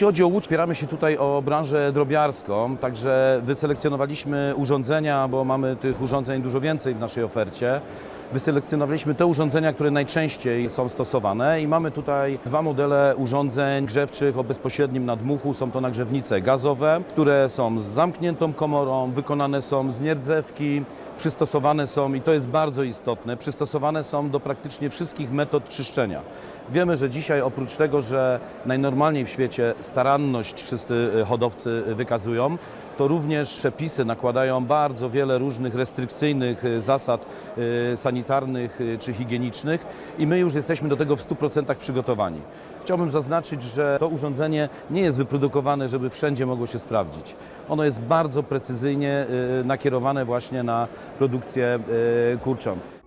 Jeśli chodzi o Łódź, opieramy się tutaj o branżę drobiarską, także wyselekcjonowaliśmy urządzenia, bo mamy tych urządzeń dużo więcej w naszej ofercie. Wyselekcjonowaliśmy te urządzenia, które najczęściej są stosowane i mamy tutaj dwa modele urządzeń grzewczych o bezpośrednim nadmuchu. Są to nagrzewnice gazowe, które są z zamkniętą komorą, wykonane są z nierdzewki, przystosowane są, i to jest bardzo istotne, przystosowane są do praktycznie wszystkich metod czyszczenia. Wiemy, że dzisiaj oprócz tego, że najnormalniej w świecie staranność wszyscy y, hodowcy y, wykazują, to również przepisy nakładają bardzo wiele różnych restrykcyjnych y, zasad sanitarnych czy higienicznych i my już jesteśmy do tego w 100% przygotowani. Chciałbym zaznaczyć, że to urządzenie nie jest wyprodukowane, żeby wszędzie mogło się sprawdzić. Ono jest bardzo precyzyjnie nakierowane właśnie na produkcję kurcząt.